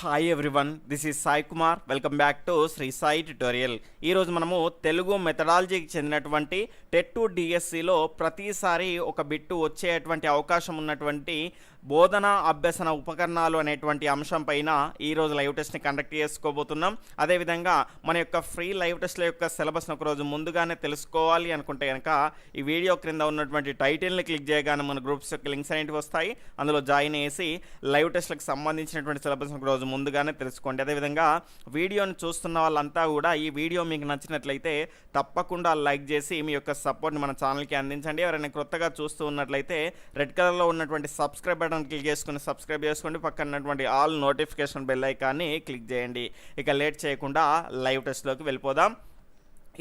Hi everyone this is Sai Kumar welcome back to Sri Sai tutorial ఈరోజు మనము తెలుగు మెథడాలజీకి చెందినటువంటి TET to డిఎస్సిలో ప్రతిసారి ఒక బిట్టు వచ్చేటువంటి అవకాశం ఉన్నటువంటి బోధన అభ్యసన ఉపకరణాలు అనేటువంటి అంశం పైన ఈరోజు లైవ్ టెస్ట్ని కండక్ట్ చేసుకోబోతున్నాం. అదేవిధంగా మన యొక్క ఫ్రీ లైవ్ టెస్ట్ల యొక్క సిలబస్ని ఒకరోజు ముందుగానే తెలుసుకోవాలి అనుకుంటే కనుక ఈ వీడియో క్రింద ఉన్నటువంటి టైటిల్ని క్లిక్ చేయగానే మన గ్రూప్స్ యొక్క లింక్స్ అనేవి వస్తాయి. అందులో జాయిన్ చేసి లైవ్ టెస్ట్లకు సంబంధించినటువంటి సిలబస్ ఒక రోజు ముందుగానే తెలుసుకోండి. అదేవిధంగా వీడియోని చూస్తున్న వాళ్ళంతా కూడా ఈ వీడియో మీకు నచ్చినట్లయితే తప్పకుండా లైక్ చేసి మీ యొక్క సపోర్ట్ని మన ఛానల్కి అందించండి. ఎవరైనా క్రొత్తగా చూస్తూ ఉన్నట్లయితే రెడ్ కలర్లో ఉన్నటువంటి సబ్స్క్రైబర్ బటన్ క్లిక్ చేసుకుని సబ్స్క్రైబ్ చేసుకోండి. పక్కనటువంటి ఆల్ నోటిఫికేషన్ బెల్ ఐకాన్ని క్లిక్ చేయండి. ఇక లేట్ చేయకుండా లైవ్ టెస్ట్లోకి వెళ్ళిపోదాం.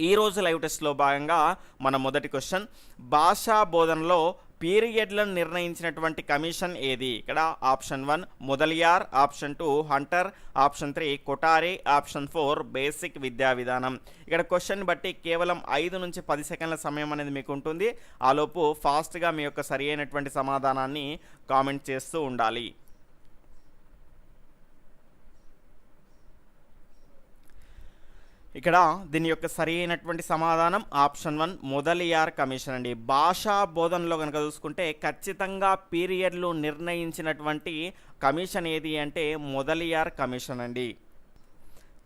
ఈ రోజు లైవ్ టెస్ట్లో భాగంగా మన మొదటి క్వశ్చన్ భాషా బోధనలో పీరియడ్లను నిర్ణయించినటువంటి కమిషన్ ఏది? ఇక్కడ option one Mudaliar option two Hunter option three Kothari option four basic విద్యా విధానం. ఇక్కడ క్వశ్చన్ బట్టి కేవలం ఐదు నుంచి పది సెకండ్ల సమయం అనేది మీకు ఉంటుంది ఆలోపు ఫాస్ట్గా మీ యొక్క సరి అయినటువంటి సమాధానాన్ని కామెంట్ చేస్తూ ఉండాలి. ఇక్కడ దీని యొక్క సరి అయినటువంటి సమాధానం ఆప్షన్ వన్ మొదలియార్ కమిషన్ అండి. భాషా బోధనలో కనుక చూసుకుంటే ఖచ్చితంగా పీరియడ్లు నిర్ణయించినటువంటి కమిషన్ ఏది అంటే మొదలియార్ కమిషన్ అండి.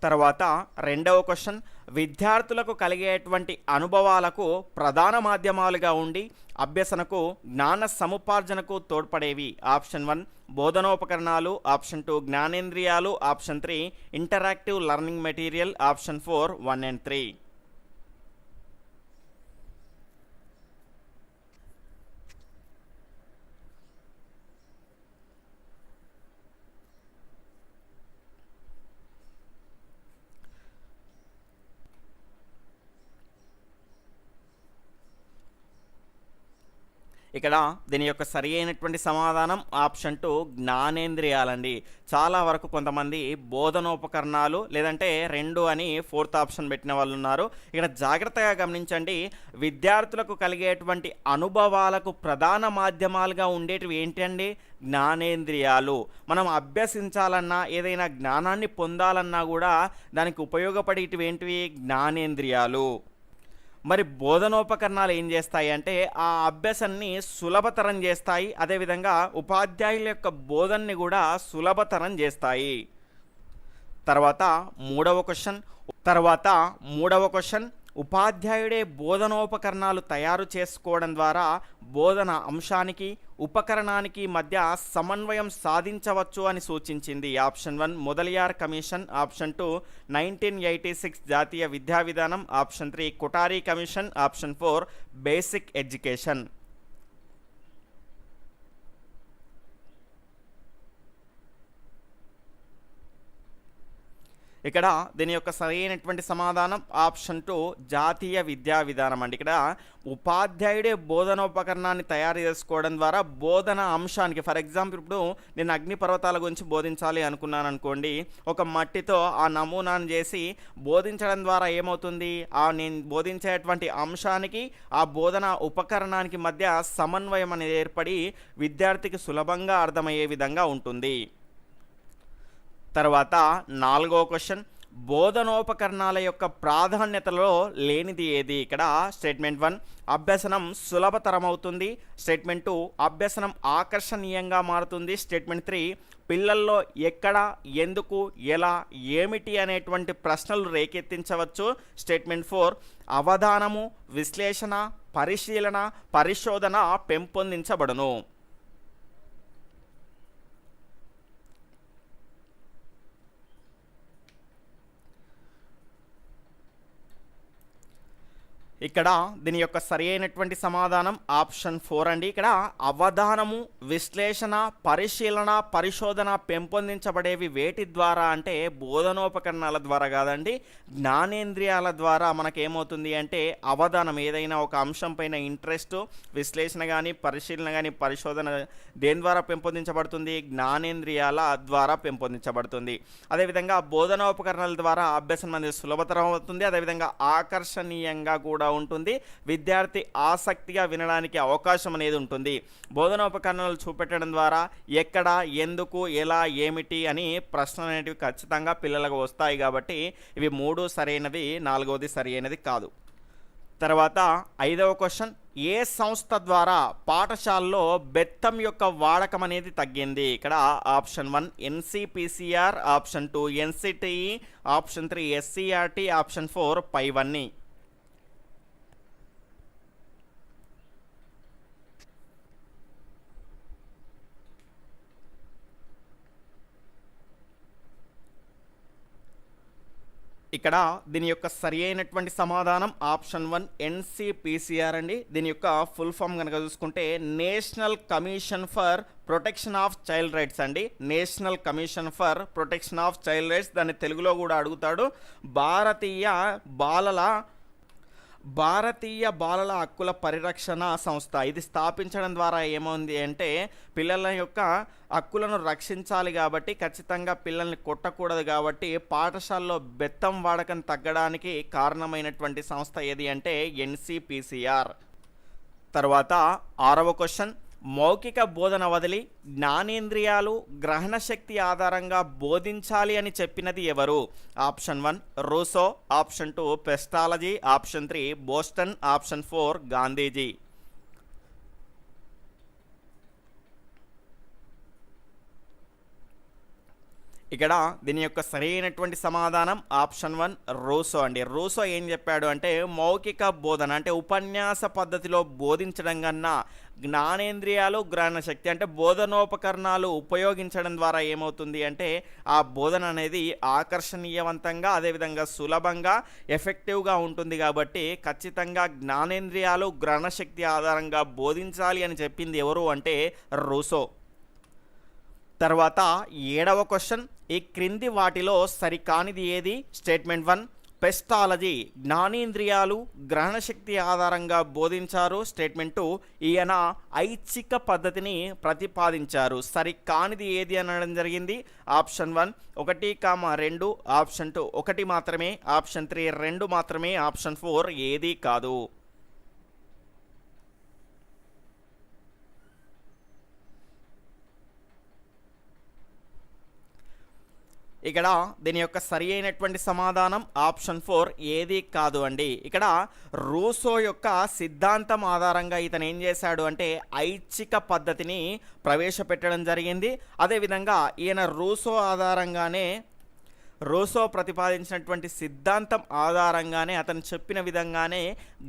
తర్వాత రెండవ క్వశ్చన్ విద్యార్థులకు కలిగేటువంటి అనుభవాలకు ప్రధాన మాధ్యమాలుగా ఉండి అభ్యసనకు జ్ఞాన సముపార్జనకు తోడ్పడేవి. ఆప్షన్ వన్ బోధనోపకరణాలు. ఆప్షన్ టూ జ్ఞానేంద్రియాలు. Option three interactive learning material. Option four one and three. ఇక్కడ దీని యొక్క సరి అయినటువంటి సమాధానం ఆప్షన్ టూ జ్ఞానేంద్రియాలండి. చాలా వరకు కొంతమంది బోధనోపకరణాలు లేదంటే రెండు అని ఫోర్త్ ఆప్షన్ పెట్టిన వాళ్ళు ఉన్నారు ఇక్కడ జాగ్రత్తగా గమనించండి విద్యార్థులకు కలిగేటువంటి అనుభవాలకు ప్రధాన మాధ్యమాలుగా ఉండేటివి ఏంటండి? జ్ఞానేంద్రియాలు. మనం అభ్యసించాలన్నా ఏదైనా జ్ఞానాన్ని పొందాలన్నా కూడా దానికి ఉపయోగపడేటివి ఏంటివి? జ్ఞానేంద్రియాలు. మరి బోధనోపకరణాలు ఏం చేస్తాయి అంటే ఆ అభ్యాసాన్ని సులభతరం చేస్తాయి అదేవిధంగా ఉపాధ్యాయుల యొక్క బోధనని కూడా సులభతరం చేస్తాయి. తర్వాత మూడవ క్వశ్చన్ తర్వాత మూడవ క్వశ్చన్ ఉపాధ్యాయుడే బోధనోపకరణాలు తయారు చేసుకోవడం ద్వారా బోధన అంశానికి ఉపకరణానికి మధ్య సమన్వయం సాధించవచ్చు అని సూచించింది. Option one Mudaliar commission. Option two nineteen eighty six జాతీయ విద్యా విధానం. Option three Kothari commission. Option four basic education. ఇక్కడ దీని యొక్క సరైనటువంటి సమాధానం ఆప్షన్ టూ జాతీయ విద్యా విధానం అండి. ఇక్కడ ఉపాధ్యాయుడే బోధనోపకరణాన్ని తయారు చేసుకోవడం ద్వారా బోధన అంశానికి ఫర్ ఎగ్జాంపుల్ ఇప్పుడు నేను అగ్నిపర్వతాల గురించి బోధించాలి అనుకున్నాను అనుకోండి ఒక మట్టితో ఆ నమూనాను చేసి బోధించడం ద్వారా ఏమవుతుంది? ఆ నేను బోధించేటువంటి అంశానికి ఆ బోధన ఉపకరణానికి మధ్య సమన్వయం అనేది ఏర్పడి విద్యార్థికి సులభంగా అర్థమయ్యే విధంగా ఉంటుంది. తర్వాత నాలుగో క్వశ్చన్. బోధనోపకరణాల యొక్క ప్రాధాన్యతలో లేనిది ఏది? ఇక్కడ స్టేట్మెంట్ వన్. అభ్యసనం సులభతరమవుతుంది. స్టేట్మెంట్ టూ అభ్యసనం ఆకర్షణీయంగా మారుతుంది. స్టేట్మెంట్ త్రీ పిల్లల్లో ఎక్కడ ఎందుకు ఎలా ఏమిటి అనేటువంటి ప్రశ్నలు రేకెత్తించవచ్చు. స్టేట్మెంట్ ఫోర్ అవధానము విశ్లేషణ పరిశీలన పరిశోధన పెంపొందించబడును. ఇక్కడ దీని యొక్క సరి అయినటువంటి సమాధానం ఆప్షన్ ఫోర్ అండి. ఇక్కడ అవధానము విశ్లేషణ పరిశీలన పరిశోధన పెంపొందించబడేవి వేటి ద్వారా అంటే బోధనోపకరణాల ద్వారా కాదండి. జ్ఞానేంద్రియాల ద్వారా మనకేమవుతుంది అంటే అవధానం ఏదైనా ఒక అంశం పైన ఇంట్రెస్ట్ విశ్లేషణ కానీ పరిశీలన కానీ పరిశోధన దేని ద్వారా పెంపొందించబడుతుంది? జ్ఞానేంద్రియాల ద్వారా పెంపొందించబడుతుంది. అదేవిధంగా బోధనోపకరణాల ద్వారా అభ్యాసం అనేది సులభతరం అవుతుంది. అదేవిధంగా ఆకర్షణీయంగా కూడా ఉంటుంది. విద్యార్థి ఆసక్తిగా వినడానికి అవకాశం అనేది ఉంటుంది. బోధనోపకరణాలు చూపెట్టడం ద్వారా ఎక్కడ ఎందుకు ఎలా ఏమిటి అని ప్రశ్నలు అనేటివి ఖచ్చితంగా పిల్లలకు వస్తాయి కాబట్టి ఇవి మూడు సరైనది నాలుగవది సరైనది కాదు. తర్వాత ఐదవ క్వశ్చన్ ఏ సంస్థ ద్వారా పాఠశాలలో బెత్తం యొక్క వాడకం అనేది తగ్గింది? ఇక్కడ option one NCPCR option two NCTE option three SCERT option four పైవన్నీ ఇక్కడ దీని యొక్క సరి అయినటువంటి సమాధానం ఆప్షన్ వన్ ఎన్సిపిసిఆర్ అండి. దీని యొక్క ఫుల్ ఫామ్ కనుక చూసుకుంటే national commission for protection of child rights అండి. National commission for protection of child rights దాన్ని తెలుగులో కూడా అడుగుతాడు. భారతీయ బాలల భారతీయ బాలల హక్కుల పరిరక్షణ సంస్థ. ఇది స్థాపించడం ద్వారా ఏమైంది అంటే పిల్లల యొక్క హక్కులను రక్షించాలి కాబట్టి ఖచ్చితంగా పిల్లల్ని కొట్టకూడదు కాబట్టి పాఠశాలలో బెత్తం వాడకం తగ్గడానికి కారణమైనటువంటి సంస్థ ఏది అంటే ఎన్సిపిసిఆర్ తర్వాత ఆరవ క్వశ్చన్. మౌఖిక బోధన వదిలి జ్ఞానేంద్రియాలు గ్రహణ శక్తి ఆధారంగా బోధించాలి అని చెప్పినది ఎవరు? Option one Rousseau. Option two Pestalozzi. Option three Boston. Option four Gandhiji. ఇక్కడ దీని యొక్క సరైనటువంటి సమాధానం ఆప్షన్ వన్ రూసో అండి. రూసో ఏం చెప్పాడు అంటే మౌఖిక బోధన అంటే ఉపన్యాస పద్ధతిలో బోధించడం కన్నా జ్ఞానేంద్రియాలు గ్రహణశక్తి అంటే బోధనోపకరణాలు ఉపయోగించడం ద్వారా ఏమవుతుంది అంటే ఆ బోధన అనేది ఆకర్షణీయవంతంగా అదేవిధంగా సులభంగా ఎఫెక్టివ్గా ఉంటుంది కాబట్టి ఖచ్చితంగా జ్ఞానేంద్రియాలు గ్రహణశక్తి ఆధారంగా బోధించాలి అని చెప్పింది ఎవరు అంటే రూసో. తర్వాత ఏడవ క్వశ్చన్ ఈ క్రింది వాటిలో సరికానిది ఏది? స్టేట్మెంట్ వన్ పెస్టాలజీ జ్ఞానేంద్రియాలు గ్రహణశక్తి ఆధారంగా బోధించారు. స్టేట్మెంట్ టూ ఈయన ఐచ్ఛిక పద్ధతిని ప్రతిపాదించారు. సరికానిది ఏది అనడం జరిగింది? ఆప్షన్ వన్ ఒకటి కామ రెండు ఆప్షన్ టూ ఒకటి మాత్రమే ఆప్షన్ త్రీ రెండు మాత్రమే ఆప్షన్ ఫోర్ ఏది కాదు. ఇక్కడ దీని యొక్క సరి అయినటువంటి సమాధానం ఆప్షన్ ఫోర్ ఏది కాదు అండి. ఇక్కడ రూసో యొక్క సిద్ధాంతం ఆధారంగా ఇతను ఏం చేశాడు అంటే ఐచ్ఛిక పద్ధతిని ప్రవేశపెట్టడం జరిగింది. అదేవిధంగా ఈయన రూసో ఆధారంగానే రూసో ప్రతిపాదించినటువంటి సిద్ధాంతం ఆధారంగానే అతను చెప్పిన విధంగానే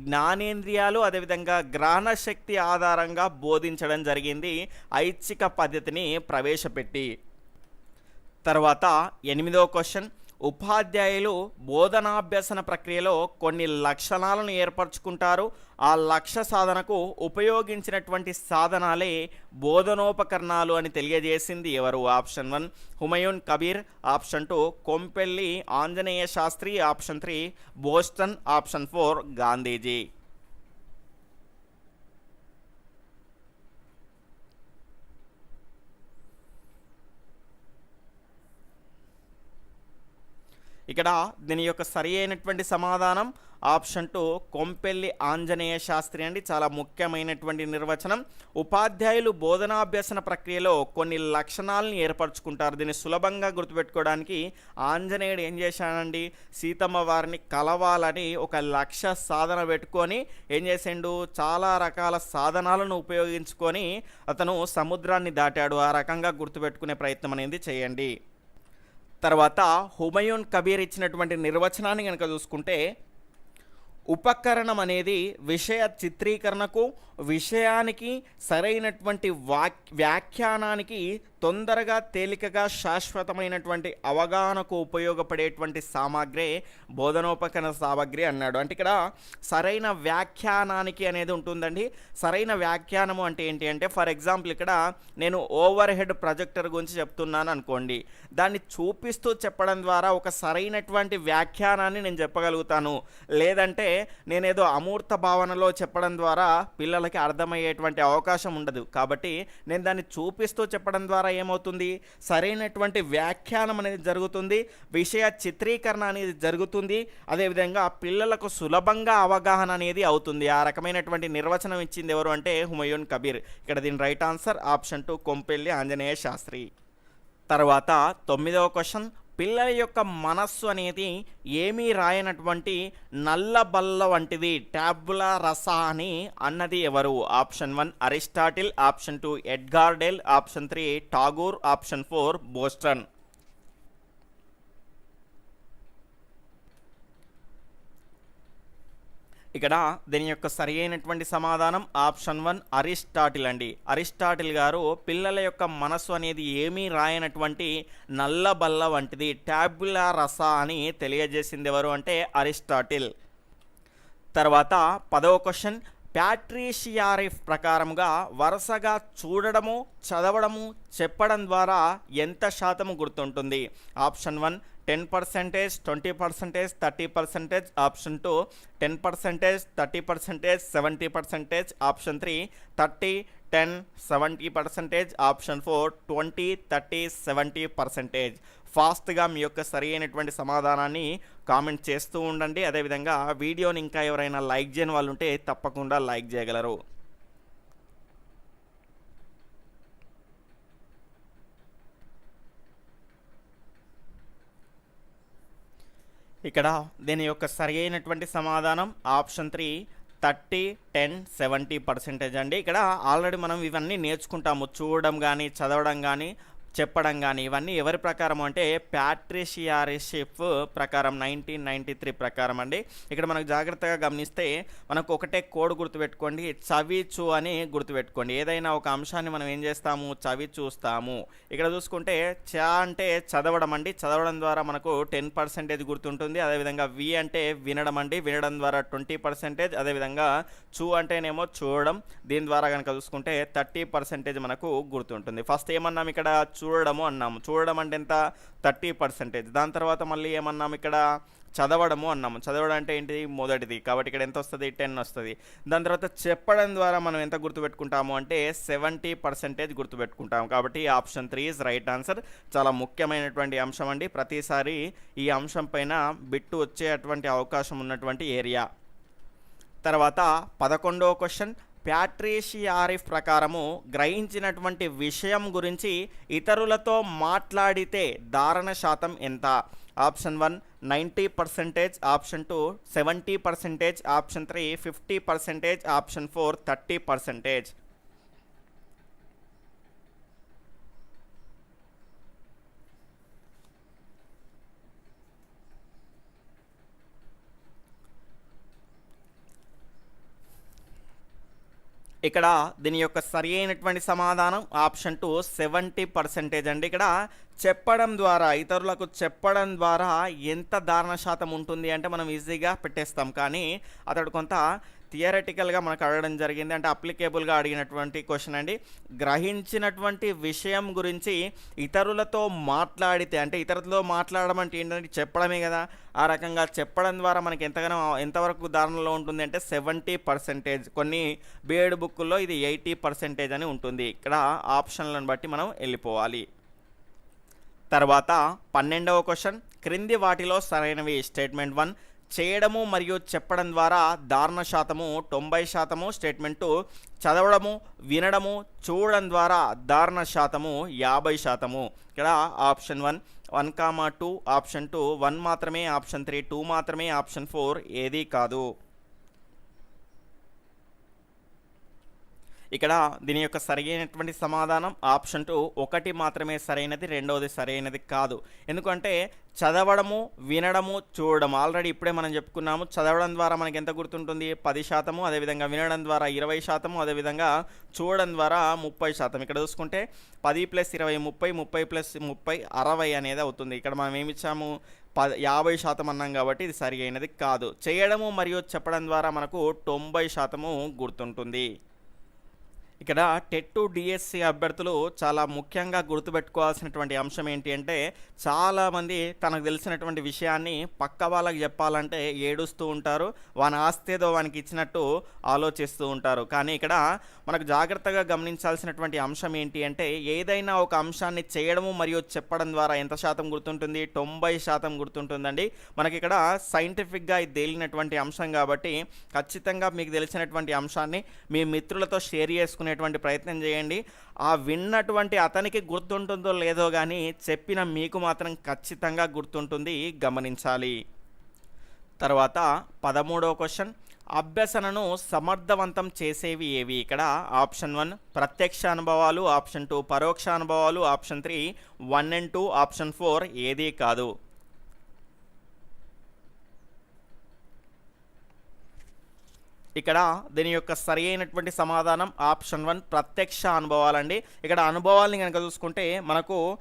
జ్ఞానేంద్రియాలు అదేవిధంగా గ్రహణ శక్తి ఆధారంగా బోధించడం జరిగింది. ఐచ్ఛిక పద్ధతిని ప్రవేశపెట్టి. తర్వాత ఎనిమిదవ క్వశ్చన్. ఉపాధ్యాయులు బోధనాభ్యసన ప్రక్రియలో కొన్ని లక్షణాలను ఏర్పరచుకుంటారు. ఆ లక్ష్య సాధనకు ఉపయోగించినటువంటి సాధనాలే బోధనోపకరణాలు అని తెలియజేసింది ఎవరు? Option one Humayun Kabir option two Kompelli Anjaneya Shastri option three Boston option four Gandhiji. ఇక్కడ దీని యొక్క సరి అయినటువంటి సమాధానం ఆప్షన్ టూ కొంపెల్లి ఆంజనేయ శాస్త్రి అండి. చాలా ముఖ్యమైనటువంటి నిర్వచనం. ఉపాధ్యాయులు బోధనాభ్యసన ప్రక్రియలో కొన్ని లక్షణాలను ఏర్పరచుకుంటారు. దీన్ని సులభంగా గుర్తుపెట్టుకోవడానికి ఆంజనేయుడు ఏం చేశాడండి? సీతమ్మ వారిని కలవాలని ఒక లక్ష్య సాధన పెట్టుకొని ఏం చేసిండు? చాలా రకాల సాధనాలను ఉపయోగించుకొని అతను సముద్రాన్ని దాటాడు. ఆ రకంగా గుర్తుపెట్టుకునే ప్రయత్నం అనేది చేయండి. తర్వాత హుమయూన్ కబీర్ ఇచ్చినటువంటి నిర్వచనాన్ని కనుక చూసుకుంటే ఉపకరణం అనేది విషయ చిత్రీకరణకు విషయానికి సరైనటువంటి వాక్ వ్యాఖ్యానానికి తొందరగా తేలికగా శాశ్వతమైనటువంటి అవగాహనకు ఉపయోగపడేటువంటి సామాగ్రి బోధనోపకరణ సామాగ్రి అన్నాడు. అంటే ఇక్కడ సరైన వ్యాఖ్యానానికి అనేది ఉంటుందండి. సరైన వ్యాఖ్యానము అంటే ఏంటి అంటే ఫర్ ఎగ్జాంపుల్ ఇక్కడ నేను ఓవర్ హెడ్ ప్రొజెక్టర్ గురించి చెప్తున్నాను అనుకోండి. దాన్ని చూపిస్తూ చెప్పడం ద్వారా ఒక సరైనటువంటి వ్యాఖ్యానాన్ని నేను చెప్పగలుగుతాను. లేదంటే నేనేదో అమూర్త భావనలో చెప్పడం ద్వారా పిల్లలకి అర్థమయ్యేటువంటి అవకాశం ఉండదు. కాబట్టి నేను దాన్ని చూపిస్తూ చెప్పడం ద్వారా ద్వారా ఏమవుతుంది? సరైనటువంటి వ్యాఖ్యానం అనేది జరుగుతుంది. విషయ చిత్రీకరణ అనేది జరుగుతుంది. అదేవిధంగా పిల్లలకు సులభంగా అవగాహన అనేది అవుతుంది. ఆ రకమైనటువంటి నిర్వచనం ఇచ్చింది ఎవరు అంటే హుమయూన్ కబీర్. ఇక్కడ దీని right answer option two Kompelli Anjaneya Shastri. తర్వాత తొమ్మిదవ క్వశ్చన్ పిల్లల యొక్క మనస్సు అనేది ఏమీ రాయనటువంటి నల్ల బల్ల వంటిది ట్యాబులా రసా అని అన్నది ఎవరు? Option one Aristotle option two Edgar Dale option three Tagore option four Boston. ఇక్కడ దీని యొక్క సరి అయినటువంటి సమాధానం ఆప్షన్ వన్ అరిస్టాటిల్ అండి. అరిస్టాటిల్ గారు పిల్లల యొక్క మనస్సు అనేది ఏమీ రాయనటువంటి నల్ల బల్ల వంటిది ట్యాబులా రస అని తెలియజేసింది ఎవరు అంటే అరిస్టాటిల్. తర్వాత పదవ క్వశ్చన్ ప్యాట్రీషియారిఫ్ ప్రకారంగా వరుసగా చూడడము చదవడము చెప్పడం ద్వారా ఎంత శాతం గుర్తుంటుంది? Option one ten percentage twenty percentage thirty percentage option two. Ten percentage thirty percentage seventy percentage option three. Thirty ten seventy percentage option four. Twenty thirty seventy percentage. ఫాస్ట్గా మీ యొక్క సరి అయినటువంటి సమాధానాన్ని కామెంట్ చేస్తూ ఉండండి. అదేవిధంగా వీడియోని ఇంకా ఎవరైనా లైక్ చేయని వాళ్ళు ఉంటే తప్పకుండా లైక్ చేయగలరు. ఇక్కడ దీని యొక్క సరి అయినటువంటి సమాధానం option three thirty ten seventy percentage అండి. ఇక్కడ ఆల్రెడీ మనం ఇవన్నీ నేర్చుకుంటాము. చూడడం కానీ చదవడం కానీ చెప్పడం కానీ ఇవన్నీ ఎవరి ప్రకారం అంటే ప్యాట్రిషియారిషిప్ ప్రకారం నైన్టీన్ నైంటీ త్రీ ప్రకారం అండి. ఇక్కడ మనకు జాగ్రత్తగా గమనిస్తే మనకు ఒకటే కోడ్ గుర్తుపెట్టుకోండి చవి చూ అని గుర్తుపెట్టుకోండి. ఏదైనా ఒక అంశాన్ని మనం ఏం చేస్తాము? చవి చూస్తాము. ఇక్కడ చూసుకుంటే చ అంటే చదవడం అండి. చదవడం ద్వారా మనకు టెన్ పర్సెంటేజ్ గుర్తుంటుంది. అదేవిధంగా వి అంటే వినడం అండి. వినడం ద్వారా ట్వంటీ పర్సెంటేజ్ అదేవిధంగా చూ అంటేనేమో చూడడం. దీని ద్వారా కనుక చూసుకుంటే థర్టీ పర్సెంటేజ్ మనకు గుర్తుంటుంది. ఫస్ట్ ఏమన్నాం ఇక్కడ? చూ చూడడము అన్నాము. చూడడం అంటే ఎంత? Thirty percentage. దాని తర్వాత మళ్ళీ ఏమన్నాము ఇక్కడ? చదవడము అన్నాము. చదవడం అంటే ఏంటి మొదటిది. కాబట్టి ఇక్కడ ఎంత వస్తుంది? టెన్ వస్తుంది. దాని తర్వాత చెప్పడం ద్వారా మనం ఎంత గుర్తుపెట్టుకుంటాము అంటే సెవెంటీ పర్సెంటేజ్ గుర్తుపెట్టుకుంటాము. కాబట్టి option three is right answer. చాలా ముఖ్యమైనటువంటి అంశం అండి. ప్రతిసారి ఈ అంశం పైన బిట్టు వచ్చేటువంటి అవకాశం ఉన్నటువంటి ఏరియా. తర్వాత పదకొండవ క్వశ్చన్. ప్యాట్రీషియారిఫ్ ప్రకారము గ్రహించినటువంటి విషయం గురించి ఇతరులతో మాట్లాడితే ధారణ శాతం ఎంత? Option one ninety percentage option two seventy percentage option three fifty percentage option four thirty percentage. ఇక్కడ దీని యొక్క సరి అయినటువంటి సమాధానం ఆప్షన్ టూ సెవెంటీ పర్సెంటేజ్ అండి. ఇక్కడ చెప్పడం ద్వారా ఇతరులకు చెప్పడం ద్వారా ఎంత ధారణ శాతం ఉంటుంది అంటే మనం ఈజీగా పెట్టేస్తాం. కానీ అతడు కొంత థియరటికల్గా మనకు అడగడం జరిగింది. అంటే అప్లికేబుల్గా అడిగినటువంటి క్వశ్చన్ అండి. గ్రహించినటువంటి విషయం గురించి ఇతరులతో మాట్లాడితే అంటే ఇతరులతో మాట్లాడడం అంటే ఏంటంటే చెప్పడమే కదా. ఆ రకంగా చెప్పడం ద్వారా మనకి ఎంతగానో ఎంతవరకు ధారణలో ఉంటుంది అంటే సెవెంటీ పర్సెంటేజ్ కొన్ని బీఎడ్ బుక్కుల్లో ఇది ఎయిటీ పర్సెంటేజ్ అని ఉంటుంది. ఇక్కడ ఆప్షన్లను బట్టి మనం వెళ్ళిపోవాలి. తర్వాత పన్నెండవ క్వశ్చన్ క్రింది వాటిలో సరైనవి స్టేట్మెంట్ వన్ చేయడము మరియు చెప్పడం ద్వారా దారుణ శాతము తొంభై శాతము స్టేట్మెంటు చదవడము వినడము చూడడం ద్వారా దారుణ శాతము యాభై శాతము. ఇక్కడ option one one comma two option two one మాత్రమే ఆప్షన్ త్రీ టూ మాత్రమే ఆప్షన్ ఫోర్ ఏదీ కాదు. ఇక్కడ దీని యొక్క సరైనటువంటి సమాధానం ఆప్షన్ టూ ఒకటి మాత్రమే సరైనది రెండవది సరైనది కాదు. ఎందుకంటే చదవడము వినడము చూడడం. ఆల్రెడీ ఇప్పుడే మనం చెప్పుకున్నాము చదవడం ద్వారా మనకి ఎంత గుర్తుంటుంది? పది శాతము అదేవిధంగా వినడం ద్వారా ఇరవై శాతము అదేవిధంగా చూడడం ద్వారా ముప్పై శాతం. ఇక్కడ చూసుకుంటే పది ప్లస్ ఇరవై ముప్పై ముప్పై ప్లస్ ముప్పై అరవై అనేది అవుతుంది. ఇక్కడ మనం ఏమిచ్చాము ప యాభై శాతం అన్నాం కాబట్టి ఇది సరి అయినది కాదు. చేయడము మరియు చెప్పడం ద్వారా మనకు తొంభై శాతము గుర్తుంటుంది. ఇక్కడ టెట్ టు డిఎస్సి అభ్యర్థులు చాలా ముఖ్యంగా గుర్తుపెట్టుకోవాల్సినటువంటి అంశం ఏంటి అంటే చాలామంది తనకు తెలిసినటువంటి విషయాన్ని పక్క వాళ్ళకి చెప్పాలంటే ఏడుస్తూ ఉంటారు వాని ఆస్తేదో వానికి ఇచ్చినట్టు ఆలోచిస్తూ ఉంటారు. కానీ ఇక్కడ మనకు జాగ్రత్తగా గమనించాల్సినటువంటి అంశం ఏంటి అంటే ఏదైనా ఒక అంశాన్ని చేయడము మరియు చెప్పడం ద్వారా ఎంత శాతం గుర్తుంటుంది? తొంభై శాతం గుర్తుంటుందండి. మనకి ఇక్కడ సైంటిఫిక్గా ఇది తేలినటువంటి అంశం కాబట్టి ఖచ్చితంగా మీకు తెలిసినటువంటి అంశాన్ని మీ మిత్రులతో షేర్ చేసుకునే చేసుకునేటువంటి ప్రయత్నం చేయండి. ఆ విన్నటువంటి అతనికి గుర్తుంటుందో లేదో కానీ చెప్పిన మీకు మాత్రం ఖచ్చితంగా గుర్తుంటుంది. గమనించాలి. తర్వాత పదమూడవ క్వశ్చన్. అభ్యసనను సమర్థవంతం చేసేవి ఏవి? ఇక్కడ ఆప్షన్ వన్ ప్రత్యక్ష అనుభవాలు ఆప్షన్ టూ పరోక్ష అనుభవాలు option three one and two option four ఏదీ కాదు. ఇక్కడ దీని యొక్క సరి అయినటువంటి సమాధానం ఆప్షన్ వన్ ప్రత్యక్ష అనుభవాలండి. ఇక్కడ అనుభవాల్ని కనుక చూసుకుంటే మనకు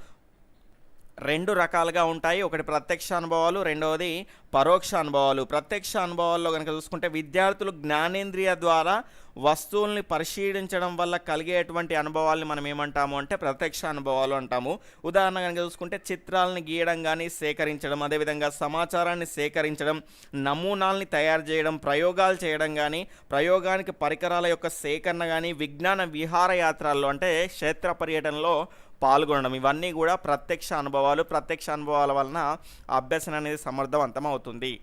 రెండు రకాలుగా ఉంటాయి. ఒకటి ప్రత్యక్ష అనుభవాలు రెండవది పరోక్ష అనుభవాలు. ప్రత్యక్ష అనుభవాల్లో కనుక చూసుకుంటే విద్యార్థులు జ్ఞానేంద్రియ ద్వారా వస్తువుల్ని పరిశీలించడం వల్ల కలిగేటువంటి అనుభవాల్ని మనం ఏమంటాము అంటే ప్రత్యక్ష అనుభవాలు అంటాము. ఉదాహరణ కనుక చూసుకుంటే చిత్రాలని గీయడం కానీ సేకరించడం అదేవిధంగా సమాచారాన్ని సేకరించడం నమూనాల్ని తయారు చేయడం ప్రయోగాలు చేయడం కానీ ప్రయోగానికి పరికరాల యొక్క సేకరణ కానీ విజ్ఞాన విహారయాత్రల్లో అంటే క్షేత్ర పర్యటనలో పాల్గొనడం. ఇవన్నీ కూడా ప్రత్యక్ష అనుభవాలు. ప్రత్యక్ష అనుభవాల వలన అభ్యసన అనేది సమర్థవంతం అవుతుంది.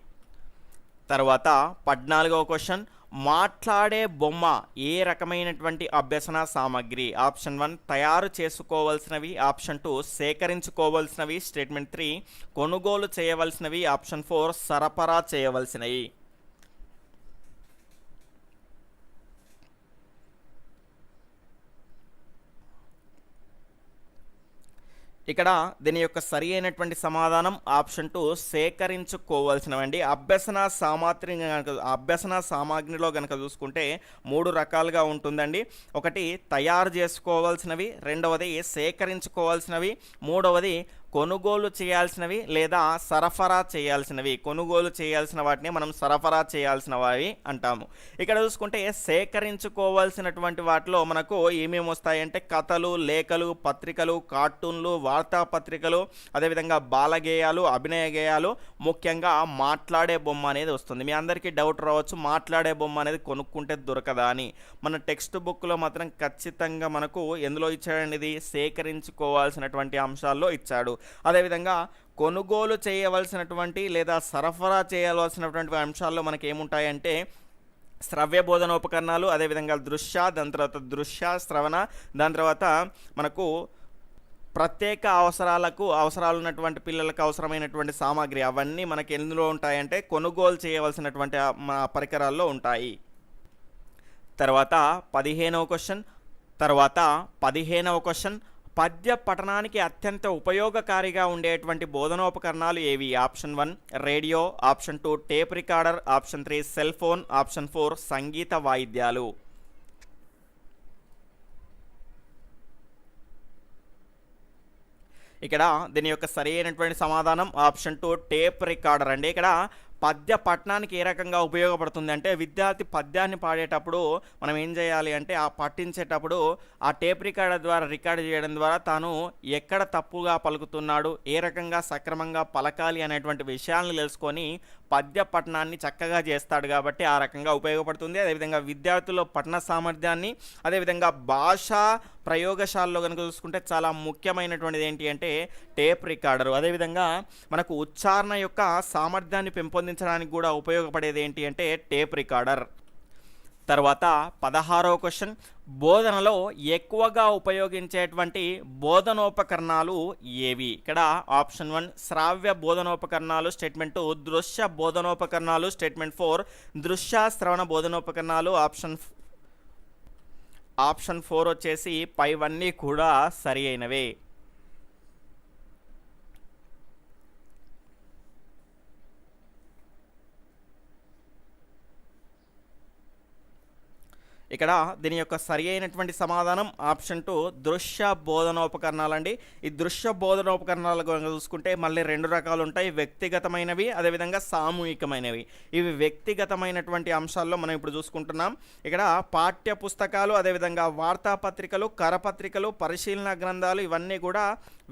తర్వాత పద్నాలుగవ క్వశ్చన్. మాట్లాడే బొమ్మ ఏ రకమైనటువంటి అభ్యసన సామాగ్రి? ఆప్షన్ వన్ తయారు చేసుకోవలసినవి. ఆప్షన్ టూ సేకరించుకోవలసినవి. స్టేట్మెంట్ త్రీ కొనుగోలు చేయవలసినవి. ఆప్షన్ ఫోర్ సరఫరా చేయవలసినవి. ఇక్కడ దీని యొక్క సరి అయినటువంటి సమాధానం ఆప్షన్ టూ సేకరించుకోవాల్సినవండి. అభ్యసన సామాగ్రి కనుక అభ్యసన సామాగ్రిలో కనుక చూసుకుంటే మూడు రకాలుగా ఉంటుందండి. ఒకటి తయారు చేసుకోవాల్సినవి. రెండవది సేకరించుకోవాల్సినవి. మూడవది కొనుగోలు చేయాల్సినవి లేదా సరఫరా చేయాల్సినవి. కొనుగోలు చేయాల్సిన వాటిని మనం సరఫరా చేయాల్సినవి అంటాము. ఇక్కడ చూసుకుంటే సేకరించుకోవాల్సినటువంటి వాటిలో మనకు ఏమేమి వస్తాయంటే కథలు లేఖలు పత్రికలు కార్టూన్లు వార్తాపత్రికలు అదేవిధంగా బాలగేయాలు అభినయ గేయాలు ముఖ్యంగా మాట్లాడే బొమ్మ అనేది వస్తుంది. మీ అందరికీ డౌట్ రావచ్చు మాట్లాడే బొమ్మ అనేది కొనుక్కుంటే దొరకదా అని. మన టెక్స్ట్ బుక్లో మాత్రం ఖచ్చితంగా మనకు ఎందులో ఇచ్చాడండి ఇది సేకరించుకోవాల్సినటువంటి అంశాల్లో ఇచ్చాడు. అదేవిధంగా కొనుగోలు చేయవలసినటువంటి లేదా సరఫరా చేయవలసినటువంటి అంశాల్లో మనకి ఏముంటాయంటే శ్రవ్య బోధన ఉపకరణాలు అదేవిధంగా దృశ్య దాని తర్వాత దృశ్య శ్రవణ దాని తర్వాత మనకు ప్రత్యేక అవసరాలకు అవసరాలు ఉన్నటువంటి పిల్లలకు అవసరమైనటువంటి సామాగ్రి అవన్నీ మనకి ఎందులో ఉంటాయంటే కొనుగోలు చేయవలసినటువంటి మా పరికరాల్లో ఉంటాయి. తర్వాత పదిహేనవ క్వశ్చన్ తర్వాత పదిహేనవ క్వశ్చన్ పద్య పఠనానికి అత్యంత ఉపయోగకారిగా ఉండేటువంటి బోధనోపకరణాలు ఏవి? Option one radio. Option two tape recorder. Option three cell phone. Option four సంగీత వాయిద్యాలు. ఇక్కడ దీని యొక్క సరి అయినటువంటి సమాధానం ఆప్షన్ టూ టేప్ రికార్డర్. అండి ఇక్కడ పద్య పట్టణానికి ఏ రకంగా ఉపయోగపడుతుంది అంటే విద్యార్థి పద్యాన్ని పాడేటప్పుడు మనం ఏం చేయాలి అంటే ఆ పట్టించేటప్పుడు ఆ టేప్ రికార్డర్ ద్వారా రికార్డ్ చేయడం ద్వారా తాను ఎక్కడ తప్పుగా పలుకుతున్నాడు ఏ రకంగా సక్రమంగా పలకాలి అనేటువంటి విషయాలను తెలుసుకొని పద్య పఠనాన్ని చక్కగా చేస్తాడు కాబట్టి ఆ రకంగా ఉపయోగపడుతుంది. అదేవిధంగా విద్యార్థుల్లో పఠన సామర్థ్యాన్ని అదేవిధంగా భాషా ప్రయోగశాలలో కనుక చూసుకుంటే చాలా ముఖ్యమైనటువంటిది ఏంటి అంటే టేప్ రికార్డరు. అదేవిధంగా మనకు ఉచ్చారణ యొక్క సామర్థ్యాన్ని పెంపొందించడానికి కూడా ఉపయోగపడేది ఏంటి అంటే టేప్ రికార్డర్. తర్వాత పదహారవ క్వశ్చన్ బోధనలో ఎక్కువగా ఉపయోగించేటువంటి బోధనోపకరణాలు ఏవి? ఇక్కడ ఆప్షన్ వన్ శ్రావ్య బోధనోపకరణాలు స్టేట్మెంట్ టూ దృశ్య బోధనోపకరణాలు స్టేట్మెంట్ ఫోర్ దృశ్య శ్రవణ బోధనోపకరణాలు ఆప్షన్ ఆప్షన్ ఫోర్ వచ్చేసి పైవన్నీ కూడా సరి అయినవే. ఇక్కడ దీని యొక్క సరి అయినటువంటి సమాధానం ఆప్షన్ టూ దృశ్య బోధనోపకరణాలండి. ఈ దృశ్య బోధనోపకరణాలు కనుక చూసుకుంటే మళ్ళీ రెండు రకాలు ఉంటాయి. వ్యక్తిగతమైనవి అదేవిధంగా సామూహికమైనవి. ఇవి వ్యక్తిగతమైనటువంటి అంశాల్లో మనం ఇప్పుడు చూసుకుంటున్నాం. ఇక్కడ పాఠ్య పుస్తకాలు అదేవిధంగా వార్తాపత్రికలు కరపత్రికలు పరిశీలన గ్రంథాలు ఇవన్నీ కూడా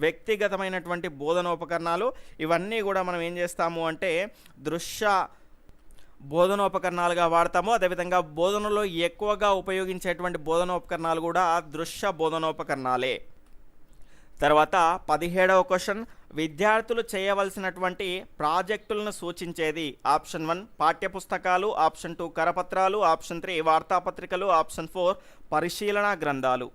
వ్యక్తిగతమైనటువంటి బోధనోపకరణాలు. ఇవన్నీ కూడా మనం ఏం చేస్తాము అంటే దృశ్య బోధనోపకరణాలుగా వాడతాము. అదేవిధంగా బోధనలో ఎక్కువగా ఉపయోగించేటువంటి బోధనోపకరణాలు కూడా దృశ్య బోధనోపకరణాలే. తర్వాత పదిహేడవ క్వశ్చన్. విద్యార్థులు చేయవలసినటువంటి ప్రాజెక్టులను సూచించేది ఆప్షన్ వన్ పాఠ్యపుస్తకాలు ఆప్షన్ టూ కరపత్రాలు ఆప్షన్ త్రీ వార్తాపత్రికలు ఆప్షన్ ఫోర్ పరిశీలన గ్రంథాలు.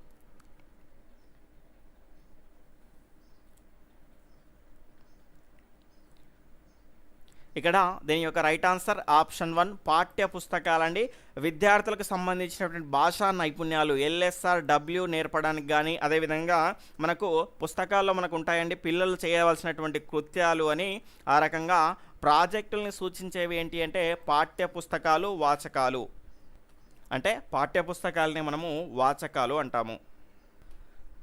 ఇక్కడ దీని యొక్క రైట్ ఆన్సర్ ఆప్షన్ వన్ పాఠ్య పుస్తకాలండి విద్యార్థులకు సంబంధించినటువంటి భాషా నైపుణ్యాలు ఎల్ఎస్ఆర్ డబ్ల్యూ నేర్పడానికి కానీ అదేవిధంగా మనకు పుస్తకాల్లో మనకు ఉంటాయండి పిల్లలు చేయవలసినటువంటి కృత్యాలు అని. ఆ రకంగా ప్రాజెక్టుల్ని సూచించేవి ఏంటి అంటే పాఠ్య పుస్తకాలు వాచకాలు. అంటే పాఠ్య పుస్తకాలని మనము వాచకాలు అంటాము.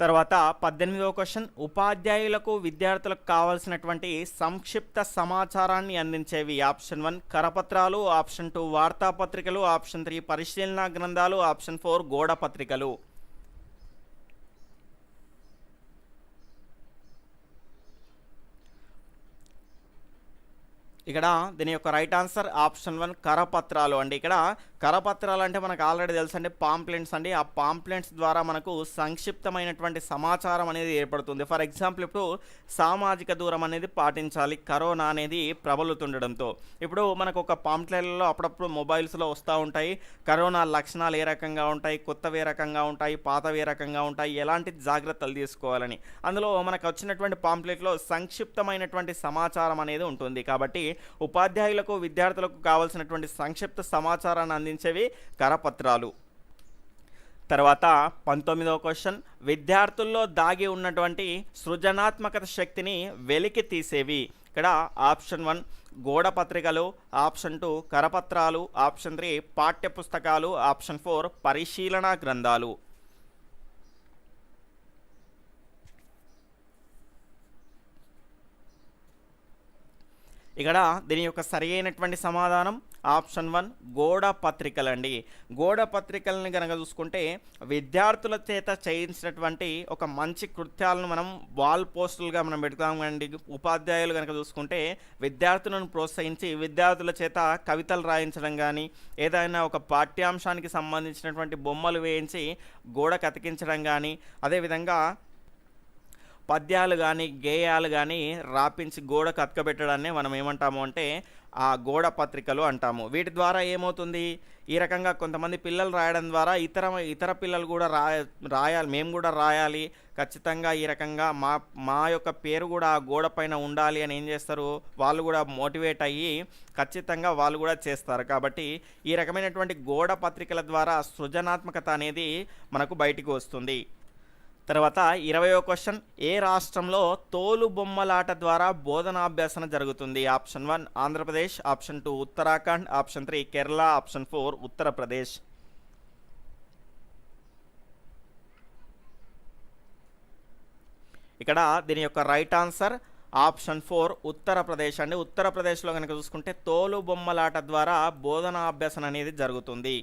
తర్వాత పద్దెనిమిదవ క్వశ్చన్. ఉపాధ్యాయులకు విద్యార్థులకు కావాల్సినటువంటి సంక్షిప్త సమాచారాన్ని అందించేవి ఆప్షన్ వన్. కరపత్రాలు ఆప్షన్ టూ వార్తాపత్రికలు ఆప్షన్ త్రీ పరిశీలన గ్రంథాలు ఆప్షన్ ఫోర్ గోడ పత్రికలు. ఇక్కడ దీని యొక్క రైట్ ఆన్సర్ ఆప్షన్ వన్ కరపత్రాలు అండి. ఇక్కడ కరపత్రాలు అంటే మనకు ఆల్రెడీ తెలుసు అండి పాంప్లెంట్స్ అండి. ఆ పాంప్లెంట్స్ ద్వారా మనకు సంక్షిప్తమైనటువంటి సమాచారం అనేది ఏర్పడుతుంది. ఫర్ ఎగ్జాంపుల్ ఇప్పుడు సామాజిక దూరం అనేది పాటించాలి కరోనా అనేది ప్రబలుతుండడంతో. ఇప్పుడు మనకు ఒక పాంప్లెట్లలో అప్పుడప్పుడు మొబైల్స్లో వస్తూ ఉంటాయి. కరోనా లక్షణాలు ఏ రకంగా ఉంటాయి కొత్తవి ఏ రకంగా ఉంటాయి పాతవి ఏ రకంగా ఉంటాయి ఎలాంటి జాగ్రత్తలు తీసుకోవాలని. అందులో మనకు వచ్చినటువంటి పాంప్లెట్లో సంక్షిప్తమైనటువంటి సమాచారం అనేది ఉంటుంది. కాబట్టి ఉపాధ్యాయులకు విద్యార్థులకు కావాల్సినటువంటి సంక్షిప్త సమాచారాన్ని సంబంధించేవి కరపత్రాలు. తర్వాత పంతొమ్మిదవ క్వశ్చన్. విద్యార్థుల్లో దాగి ఉన్నటువంటి సృజనాత్మకత శక్తిని వెలికి తీసేవి. ఇక్కడ ఆప్షన్ వన్ గోడ పత్రికలు. ఆప్షన్ టూ కరపత్రాలు. ఆప్షన్ త్రీ పాఠ్యపుస్తకాలు. ఆప్షన్ ఫోర్ పరిశీలన గ్రంథాలు. ఇక్కడ దీని యొక్క సరి అయినటువంటి సమాధానం ఆప్షన్ వన్ గోడ పత్రికలండి. గోడ పత్రికలను కనుక చూసుకుంటే విద్యార్థుల చేత చేయించినటువంటి ఒక మంచి కృత్యాలను మనం వాల్ పోస్టులుగా మనం పెడతామండి ఉపాధ్యాయులు కనుక చూసుకుంటే విద్యార్థులను ప్రోత్సహించి విద్యార్థుల చేత కవితలు రాయించడం కానీ ఏదైనా ఒక పాఠ్యాంశానికి సంబంధించినటువంటి బొమ్మలు వేయించి గోడకు అతికించడం కానీ అదేవిధంగా పద్యాలు కానీ గేయాలు కానీ రాపించి గోడకు అతకబెట్టడాన్ని మనం ఏమంటాము అంటే ఆ గోడ పత్రికలు అంటాము. వీటి ద్వారా ఏమవుతుంది? ఈ రకంగా కొంతమంది పిల్లలు రాయడం ద్వారా ఇతర ఇతర పిల్లలు కూడా రాయ రాయాలి మేము కూడా రాయాలి. ఖచ్చితంగా ఈ రకంగా మా మా యొక్క పేరు కూడా ఆ గోడ పైన ఉండాలి అని ఏం చేస్తారు? వాళ్ళు కూడా మోటివేట్ అయ్యి ఖచ్చితంగా వాళ్ళు కూడా చేస్తారు. కాబట్టి ఈ రకమైనటువంటి గోడ పత్రికల ద్వారా సృజనాత్మకత అనేది మనకు బయటికి వస్తుంది. తర్వాత ఇరవయో క్వశ్చన్ ఏ రాష్ట్రంలో తోలు బొమ్మలాట ద్వారా బోధనాభ్యాసన జరుగుతుంది? Option one Andhra Pradesh. Option two Uttarakhand. Option three Kerala. Option four Uttar Pradesh. ఇక్కడ దీని యొక్క right answer option four Uttar Pradesh అండి. ఉత్తరప్రదేశ్లో కనుక చూసుకుంటే తోలు బొమ్మలాట ద్వారా బోధనాభ్యాసన అనేది జరుగుతుంది.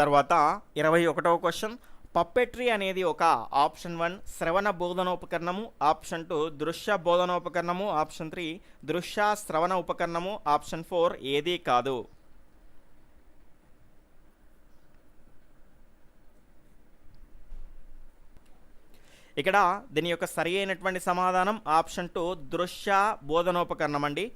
తర్వాత ఇరవై ఒకటవ క్వశ్చన్ పప్పెట్రీ అనేది ఒక ఆప్షన్ వన్ శ్రవణ బోధనోపకరణము ఆప్షన్ టూ దృశ్య బోధనోపకరణము ఆప్షన్ త్రీ దృశ్య శ్రవణ ఉపకరణము ఆప్షన్ ఫోర్ ఏదీ కాదు. ఇక్కడ దీని యొక్క సరి అయినటువంటి సమాధానం ఆప్షన్ టూ దృశ్య బోధనోపకరణం అండి.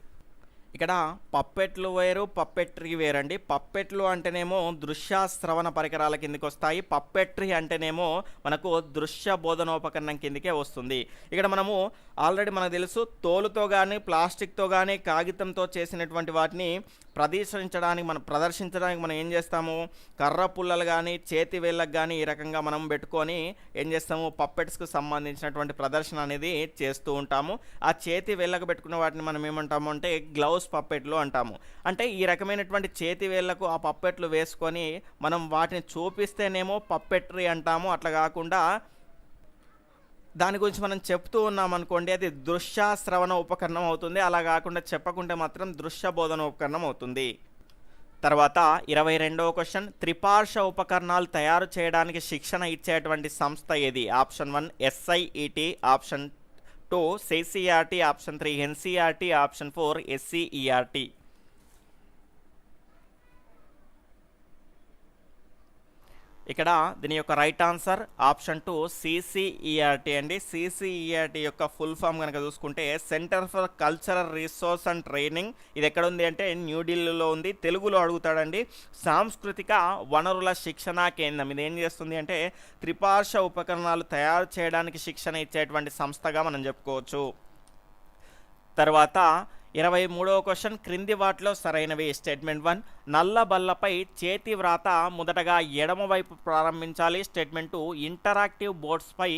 ఇక్కడ పప్పెట్లు వేరు పప్పెట్రీ వేరండి. పప్పెట్లు అంటేనేమో దృశ్య శ్రవణ పరికరాల కిందకి వస్తాయి. పప్పెట్రీ అంటేనేమో మనకు దృశ్య బోధనోపకరణం కిందకే వస్తుంది. ఇక్కడ మనము ఆల్రెడీ మనకు తెలుసు తోలుతో కానీ ప్లాస్టిక్తో కానీ కాగితంతో చేసినటువంటి వాటిని ప్రదర్శించడానికి మనం ప్రదర్శించడానికి మనం ఏం చేస్తాము? కర్ర పుల్లలు కానీ చేతి వేళ్ళకు కానీ ఈ రకంగా మనం పెట్టుకొని ఏం చేస్తాము? పప్పెట్స్కు సంబంధించినటువంటి ప్రదర్శన అనేది చేస్తూ ఉంటాము. ఆ చేతి వేళ్ళకు పెట్టుకున్న వాటిని మనం ఏమంటాము అంటే గ్లౌస్ పప్పెట్లు అంటాము. అంటే ఈ రకమైనటువంటి చేతి వేళ్ళకు ఆ పప్పెట్లు వేసుకొని మనం వాటిని చూపిస్తేనేమో పప్పెట్రీ అంటాము. అట్లా కాకుండా దాని గురించి మనం చెప్తూ ఉన్నాం అనుకోండి అది దృశ్య శ్రవణ ఉపకరణం అవుతుంది. అలా కాకుండా చెప్పకుంటే మాత్రం దృశ్య బోధన ఉపకరణం అవుతుంది. తర్వాత ఇరవై రెండవ క్వశ్చన్ త్రిపార్శ్వ ఉపకరణాలు తయారు చేయడానికి శిక్షణ ఇచ్చేటువంటి సంస్థ ఏది? Option one SIET option two CCRT option three NCERT option four SCERT ఇక్కడ దీని యొక్క right answer option two CCERT అండి. సిసిఈఆర్టీ యొక్క ఫుల్ ఫామ్ కనుక చూసుకుంటే centre for cultural resource and training. ఇది ఎక్కడ ఉంది అంటే న్యూఢిల్లీలో ఉంది. తెలుగులో అడుగుతాడండి. సాంస్కృతిక వనరుల శిక్షణా కేంద్రం. ఇది ఏం చేస్తుంది అంటే త్రిపార్శ్వ ఉపకరణాలు తయారు చేయడానికి శిక్షణ ఇచ్చేటువంటి సంస్థగా మనం చెప్పుకోవచ్చు. తర్వాత ఇరవై మూడవ క్వశ్చన్ క్రింది వాటిలో సరైనవి. స్టేట్మెంట్ వన్ నల్ల బల్లపై చేతి వ్రాత మొదటగా ఎడమవైపు ప్రారంభించాలి. స్టేట్మెంట్ టూ ఇంటరాక్టివ్ బోర్డ్స్పై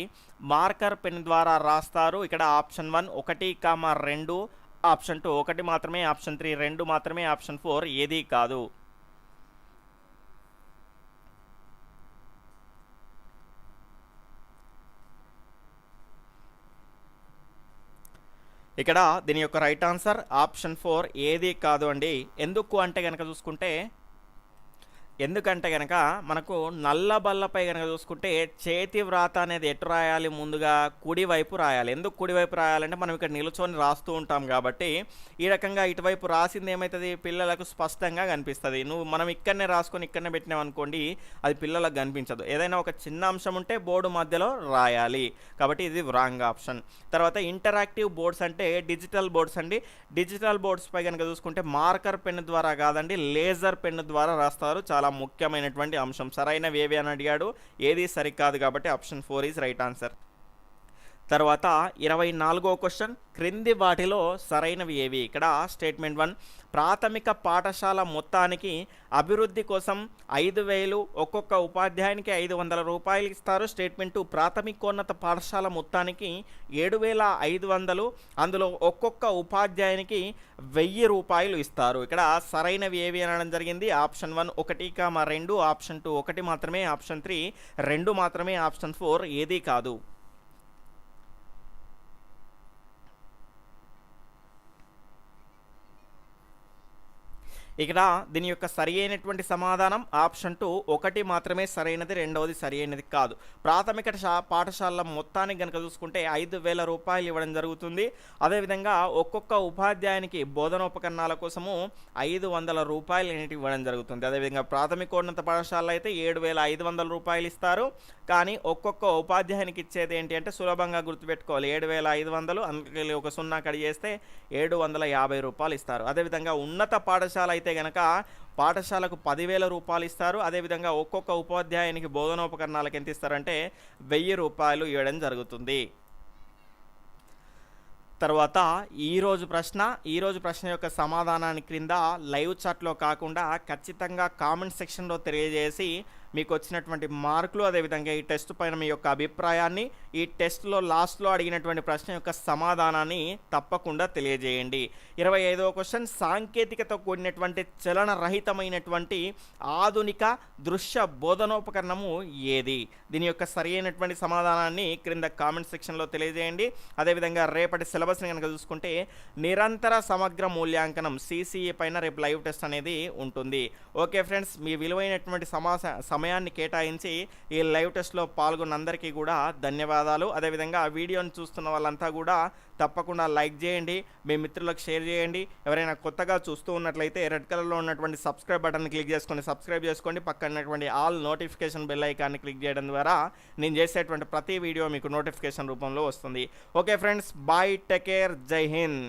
మార్కర్ పెన్ ద్వారా రాస్తారు. ఇక్కడ ఆప్షన్ వన్ ఒకటి కామ రెండు ఆప్షన్ టూ ఒకటి మాత్రమే ఆప్షన్ త్రీ రెండు మాత్రమే ఆప్షన్ ఫోర్ ఏది కాదు. ఇక్కడ దీని యొక్క రైట్ ఆన్సర్ ఆప్షన్ ఫోర్ ఏది కాదు అండి. ఎందుకు అంటే కనుక చూసుకుంటే ఎందుకంటే కనుక మనకు నల్ల బల్లపై కనుక చూసుకుంటే చేతి వ్రాత అనేది ఎటు రాయాలి? ముందుగా కుడివైపు రాయాలి. ఎందుకు కుడివైపు రాయాలంటే మనం ఇక్కడ నిలుచొని రాస్తూ ఉంటాం కాబట్టి ఈ రకంగా ఇటువైపు రాసింది ఏమవుతుంది పిల్లలకు స్పష్టంగా కనిపిస్తుంది. నువ్వు మనం ఇక్కడనే రాసుకొని ఇక్కడనే పెట్టినాం అనుకోండి అది పిల్లలకు కనిపించదు. ఏదైనా ఒక చిన్న అంశం ఉంటే బోర్డు మధ్యలో రాయాలి. కాబట్టి ఇది రాంగ్ ఆప్షన్. తర్వాత ఇంటరాక్టివ్ బోర్డ్స్ అంటే డిజిటల్ బోర్డ్స్ అండి. డిజిటల్ బోర్డ్స్ పై కనుక చూసుకుంటే మార్కర్ పెన్ ద్వారా కాదండి లేజర్ పెన్ ద్వారా రాస్తారు. చాలా ముఖ్యమైనటువంటి అంశం. సరైనవి ఏవి అని అడిగాడు? ఏది సరికాదు కాబట్టి option four is right answer. తర్వాత ఇరవై నాలుగో క్వశ్చన్ క్రింది వాటిలో సరైనవి ఏవి? ఇక్కడ స్టేట్మెంట్ వన్ ప్రాథమిక పాఠశాల మొత్తానికి అభివృద్ధి కోసం ఐదు వేలు ఒక్కొక్క ఉపాధ్యాయునికి ఐదు వందల రూపాయలు ఇస్తారు. స్టేట్మెంట్ టూ ప్రాథమికోన్నత పాఠశాల మొత్తానికి ఏడు వేల ఐదు వందలు అందులో ఒక్కొక్క ఉపాధ్యాయునికి వెయ్యి రూపాయలు ఇస్తారు. ఇక్కడ సరైనవి ఏవి అనడం జరిగింది. ఆప్షన్ వన్ ఒకటి కామ రెండు ఆప్షన్ టూ ఒకటి మాత్రమే ఆప్షన్ త్రీ రెండు మాత్రమే ఆప్షన్ ఫోర్ ఏదీ కాదు. ఇక్కడ దీని యొక్క సరి అయినటువంటి సమాధానం ఆప్షన్ టూ ఒకటి మాత్రమే సరైనది రెండవది సరి అయినది కాదు. ప్రాథమిక శా పాఠశాల మొత్తానికి కనుక చూసుకుంటే ఐదు వేల రూపాయలు ఇవ్వడం జరుగుతుంది. అదేవిధంగా ఒక్కొక్క ఉపాధ్యాయునికి బోధనోపకరణాల కోసము ఐదు వందల రూపాయలు అనేటివి ఇవ్వడం జరుగుతుంది. అదేవిధంగా ప్రాథమికోన్నత పాఠశాలలో అయితే ఏడు వేల ఐదు వందల రూపాయలు ఇస్తారు. కానీ ఒక్కొక్క ఉపాధ్యాయునికి ఇచ్చేది ఏంటి అంటే సులభంగా గుర్తుపెట్టుకోవాలి. ఏడు వేల ఐదు వందలు అందుకే ఒక సున్నా కడి చేస్తే ఏడు వందల యాభై రూపాయలు ఇస్తారు. అదేవిధంగా ఉన్నత పాఠశాల అయితే గనక పాఠశాలకు పదివేల రూపాయలు ఇస్తారు. అదేవిధంగా ఒక్కొక్క ఉపాధ్యాయునికి బోధనోపకరణాలకు ఎంత ఇస్తారంటే వెయ్యి రూపాయలు ఇవ్వడం జరుగుతుంది. తర్వాత ఈరోజు ప్రశ్న ఈరోజు ప్రశ్న యొక్క సమాధానాన్ని క్రింద లైవ్ చాట్లో కాకుండా ఖచ్చితంగా కామెంట్ సెక్షన్లో తెలియజేసి మీకు వచ్చినటువంటి మార్కులు అదేవిధంగా ఈ టెస్ట్ పైన మీ యొక్క అభిప్రాయాన్ని ఈ టెస్ట్లో లాస్ట్లో అడిగినటువంటి ప్రశ్న యొక్క సమాధానాన్ని తప్పకుండా తెలియజేయండి. ఇరవై ఐదవ క్వశ్చన్ సాంకేతికత కూడినటువంటి చలనరహితమైనటువంటి ఆధునిక దృశ్య బోధనోపకరణము ఏది? దీని యొక్క సరి అయినటువంటి సమాధానాన్ని క్రింద కామెంట్ సెక్షన్లో తెలియజేయండి. అదేవిధంగా రేపటి సిలబస్ని కనుక చూసుకుంటే నిరంతర సమగ్ర మూల్యాంకనం సీసీఈ పైన రేపు లైవ్ టెస్ట్ అనేది ఉంటుంది. ఓకే ఫ్రెండ్స్ మీ విలువైనటువంటి సమాస సమయాన్ని కేటాయించి ఈ లైవ్ టెస్ట్లో పాల్గొన్న అందరికీ కూడా ధన్యవాదాలు. అదేవిధంగా ఆ వీడియోని చూస్తున్న వాళ్ళంతా కూడా తప్పకుండా లైక్ చేయండి మీ మిత్రులకు షేర్ చేయండి. ఎవరైనా కొత్తగా చూస్తూ ఉన్నట్లయితే రెడ్ కలర్లో ఉన్నటువంటి సబ్స్క్రైబ్ బటన్ క్లిక్ చేసుకొని సబ్స్క్రైబ్ చేసుకోండి. పక్కన ఉన్నటువంటి ఆల్ నోటిఫికేషన్ బెల్ ఐకాన్ని క్లిక్ చేయడం ద్వారా నేను చేసేటువంటి ప్రతి వీడియో మీకు నోటిఫికేషన్ రూపంలో వస్తుంది. Okay friends bye take care జై హింద్.